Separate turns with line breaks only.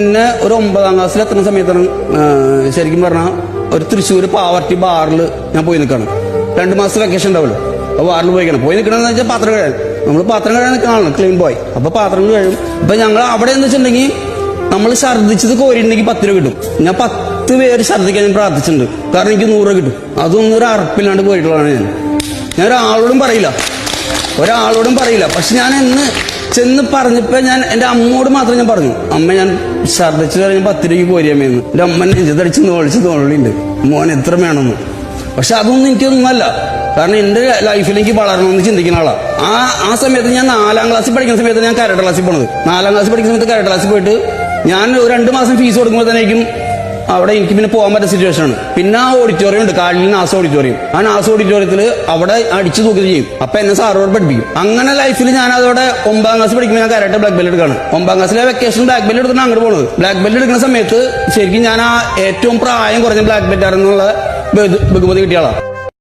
പിന്നെ ഒരു ഒമ്പതാം ക്ലാസ്സിൽ എത്തുന്ന സമയത്താണ് ശരിക്കും പറഞ്ഞാൽ ഒരു തൃശ്ശൂർ പാവർട്ടി ബാറിൽ ഞാൻ പോയി നിൽക്കണം രണ്ട് മാസം വെക്കേഷൻ ഉണ്ടാവുമല്ലോ. അപ്പോൾ ബാറിൽ പോയിക്കണം പോയി നിൽക്കണമെന്ന് വെച്ചാൽ പാത്രം കഴുകാൻ. നമ്മൾ പാത്രം കഴുകാൻ നിൽക്കണം ക്ലീൻ ബോയ് അപ്പോൾ പാത്രം കഴുകും. അപ്പോൾ ഞങ്ങൾ അവിടെ എന്ന് വെച്ചിട്ടുണ്ടെങ്കിൽ നമ്മൾ ഛർദ്ദിച്ചത് കോരിയിട്ടുണ്ടെങ്കിൽ പത്ത് രൂപ കിട്ടും. ഞാൻ പത്ത് പേര് ഛർദ്ദിക്കാൻ ഞാൻ പ്രാർത്ഥിച്ചിട്ടുണ്ട്. കാരണം എനിക്ക് നൂറ് രൂപ കിട്ടും. അതൊന്നും ഒരു അറപ്പില്ലാണ്ട് പോയിട്ടുള്ളതാണ് ഞാൻ. ഞാൻ ഒരാളോടും പറയില്ല. ഒരാളോടും പറയില്ല. പക്ഷെ ഞാൻ എന്ന് ചെന്ന് പറഞ്ഞപ്പോ ഞാൻ എന്റെ അമ്മോട് മാത്രം ഞാൻ പറഞ്ഞു അമ്മ ഞാൻ ഛർദിച്ചു കഴിഞ്ഞ പത്ത് രൂപയ്ക്ക് പോരിയമ്മയെന്ന് എന്റെ അമ്മ നെഞ്ചതടിച്ച് നോളിച്ച് തോളിണ്ട് മോൻ എത്ര വേണമെന്ന്. പക്ഷെ അതൊന്നും എനിക്കൊന്നുമല്ല കാരണം എന്റെ ലൈഫിൽ എനിക്ക് വളരണമെന്ന് ചിന്തിക്കുന്ന ആളാണ് ആ ആ സമയത്ത് ഞാൻ നാലാം ക്ലാസ്സിൽ പഠിക്കുന്ന സമയത്ത് ഞാൻ കരാട്ട ക്ലാസ്സിൽ പോണത്. നാലാം ക്ലാസ്സിൽ പഠിക്കുന്ന സമയത്ത് കരാട്ട ക്ലാസ്സിൽ പോയിട്ട് ഞാൻ രണ്ട് മാസം ഫീസ് കൊടുക്കുമ്പോഴത്തേക്കും അവിടെ എനിക്ക് പിന്നെ പോകാൻ പറ്റുന്ന സിറ്റുവേഷൻ ആണ്. പിന്നെ ആ ഓഡിറ്റോറിയം ഉണ്ട്. കാലിൽ നാസ് ഓഡിറ്റോറിയം ആ നാസ് ഓഡിറ്റോറിയത്തിൽ അവിടെ അടിച്ചു തൂക്കി ചെയ്യും. അപ്പൊ എന്നെ സാറോട് പഠിപ്പിക്കും. അങ്ങനെ ലൈഫിൽ ഞാൻ അതോടെ ഒമ്പതാം ക്ലാസ് പഠിക്കുമ്പോൾ ഞാൻ കരാട്ടെ ബ്ലാക്ക് ബെൽറ്റ് എടുക്കാണ്. ഒമ്പതാം ക്ലാസ്സിലെ വെക്കേഷൻ ബ്ലാക്ക് ബെൽറ്റ് എടുത്തിട്ട് അങ്ങോട്ട് പോകുന്നത് ബ്ലാക്ക് ബെൽറ്റ് എടുക്കുന്ന സമയത്ത് ശരിക്കും ഞാൻ ആ ഏറ്റവും പ്രായം കുറഞ്ഞ ബ്ലാക്ക് ബെൽറ്റ് ആണെന്നുള്ള ബഹു- ബഹുമതി കിട്ടിയ ആളാണ്